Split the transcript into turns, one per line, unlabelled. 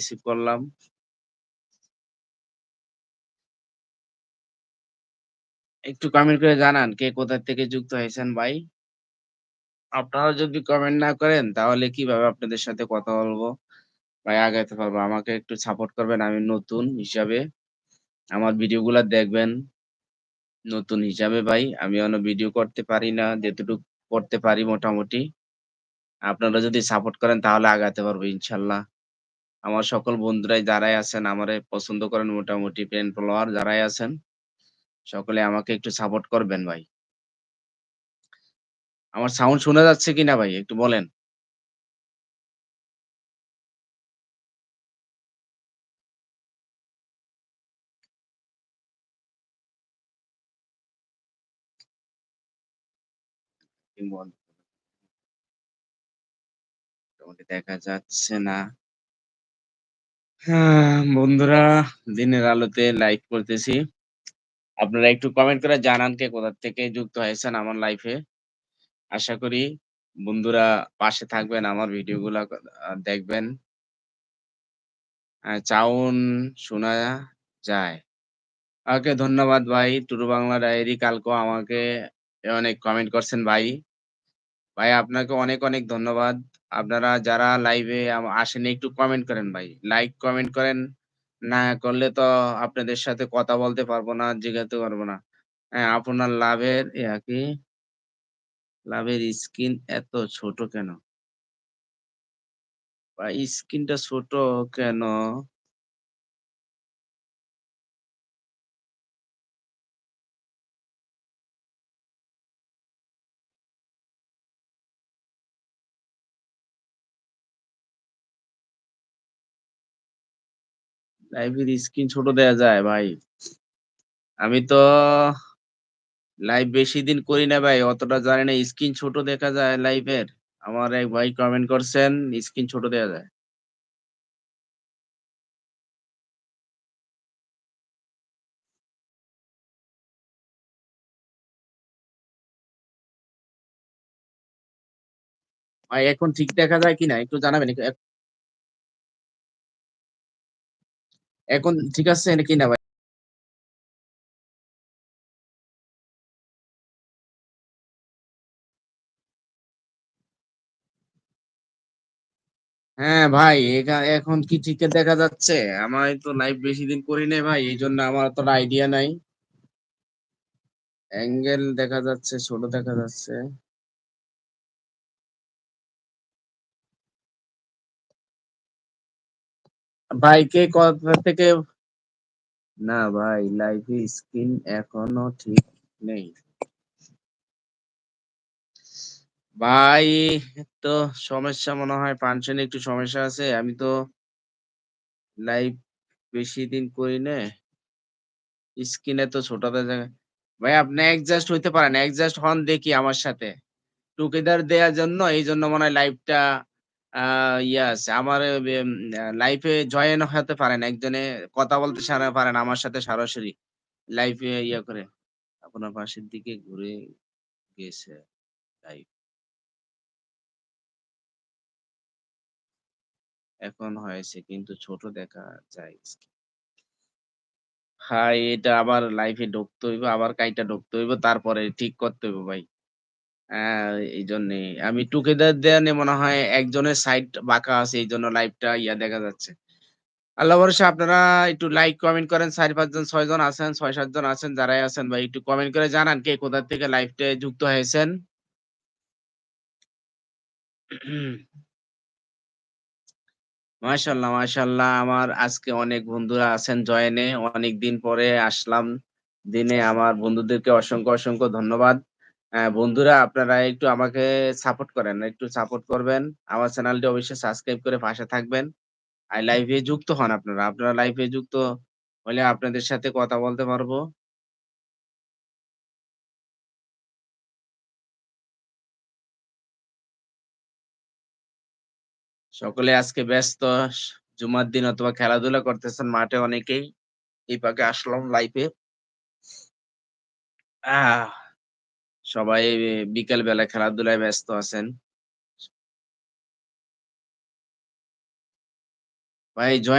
Receive করলাম। একটু comment করে জানান কে কোথা থেকে যুক্ত হয়েছেন ভাই? আপনারা যদি কমেন্ট না করেন, তাহলে কীভাবে আপনাদের সাথে কথা বলব? ভাই, আগাইতে পারব। আমাকে একটু সাপোর্ট করবেন। আমি নতুন হিসাবে। আমার ভিডিওগুলা দেখবেন। নতুন হিসাবে ভাই আমি অন্য ভিডিও করতে পারি না। যেতটুক করতে পারি মোটামুটি। আপনারা যদি সাপোর্ট করেন, তাহলে আগাতে পারব ইনশাআল্লাহ। আমার সকল বন্ধুরাই যারাই আছেন আমারে পছন্দ করেন মোটামুটি ফ্রেন্ড ফলোয়ার যারাই আছেন, সকলে আমাকে একটু সাপোর্ট করবেন ভাই। আমার সাউন্ড শোনা যাচ্ছে কিনা ভাই একটু বলেন? দেখা যাচ্ছে না। হ্যাঁ, বন্ধুরা দিনের আলোতে লাইভ করতেছি। আপনারা একটু কমেন্ট করে জানান কে কোথা থেকে যুক্ত হয়েছেন আমার লাইফে। আশা করি বন্ধুরা পাশে থাকবেন, আমার ভিডিওগুলা দেখবেন। চাউন শোনা যায়। ওকে ধন্যবাদ ভাই। টুরু বাংলা ডায়েরি কালকে আমাকে অনেক কমেন্ট করছেন ভাই। ভাই আপনাকে অনেক, অনেক ধন্যবাদ। আপনারা যারা লাইভে আসেন একটু কমেন্ট করেন ভাই। লাইক কমেন্ট করেন। না করলে তো আপনাদের সাথে কথা বলতে পারব না, জিগাতে পারব না। হ্যাঁ, আপনার লাভের ইয়া কি? লাভের স্ক্রিন এত ছোট কেন? ভাই স্ক্রিনটা ছোট কেন? লাইভের স্ক্রিন ছোট দেয়া যায় ভাই। আমি তো লাইভ বেশি দিন করি না ভাই। অতটা জানি না স্ক্রিন ছোট দেখা যায় লাইভের? আমার এক ভাই কমেন্ট করছেন স্ক্রিন ছোট দেয়া যায়। ভাই, এখন ঠিক দেখা যায় কিনা একটু জানাবেন? এখন ঠিক আছে নাকি না ভাই? হ্যাঁ ভাই, এখন কি ঠিক দেখা যাচ্ছে? আমি তো লাইভ বেশি দিন করি নাই ভাই। এই জন্য আমার অতটা আইডিয়া নাই। অ্যাঙ্গেল দেখা যাচ্ছে, ছোট দেখা যাচ্ছে। ভাই, কে কোথা থেকে না ভাই লাইভে স্ক্রিন এখনও ঠিক নেই। ভাই, তো সমস্যা মনে হয় ফাংশনে একটু সমস্যা আছে। আমি তো লাইভ বেশি দিন করি না। স্ক্রিন তো ছোট দেখা যায়। ভাই, আপনি অ্যাডজাস্ট হইতে পারেন। অ্যাডজাস্ট হন দেখি আমার সাথে। টুগেদার দেওয়ার জন্য, এই জন্য মনে হয় লাইভটা আ ইয়ে আমার লাইভে জয়েন হতে পারেন। একজনে কথা বলতে সারা পারেন আমার সাথে সরাসরি। লাইভে ইয়ে করে। আপনার পাশের দিকে ঘুরে গেছে লাইভ। এখন হয়েছে কিন্তু ছোট দেখা যায়। ভাই এটা আবার লাইভে ঢুকতে হইব, আবার কাইটা ঢুকতে হইব তারপরে ঠিক করতে হইব ভাই। হ্যাঁ, এইজন্যেই। আমি টুগেদার দেয়া নিয়ে মনে হয় একজনের সাইড বাঁকা আছে এইজন্য লাইভটা ইয়া দেখা যাচ্ছে। আল্লাহ ভরোসা আপনারা একটু লাইক কমেন্ট করেন ৪-৫ জন ৬ জন আছেন, ছয় সাতজন আছেন যারাই আছেন ভাই একটু কমেন্ট করে জানান কে কোথা থেকে লাইভটায় যুক্ত হয়েছেন? মাশাআল্লাহ, মাশাআল্লাহ আমার আজকে অনেক বন্ধুরা আছেন জয়েনে। অনেক দিন পরে আসলাম দিনে আমার বন্ধুদেরকে অসংখ্য, অসংখ্য ধন্যবাদ। অ্যা বন্ধুরা আপনারা একটু আমাকে সাপোর্ট করেন। একটু সাপোর্ট করবেন। আমার চ্যানেলটি অবশ্যই সাবস্ক্রাইব করে পাশে থাকবেন। আর লাইভে যুক্ত হন আপনারা। আপনারা লাইভে যুক্ত হলে আপনাদের সাথে কথা বলতে পারব। সকলে আজকে ব্যস্ত। জুমার দিন অথবা খেলাধুলা করতেছেন মাঠে অনেকেই। এই ফাঁকে আসলাম লাইভে। আহ সবাই বিকেল বেলা খেলাধুলায় ব্যস্ত আছেন। ভাই জয়েন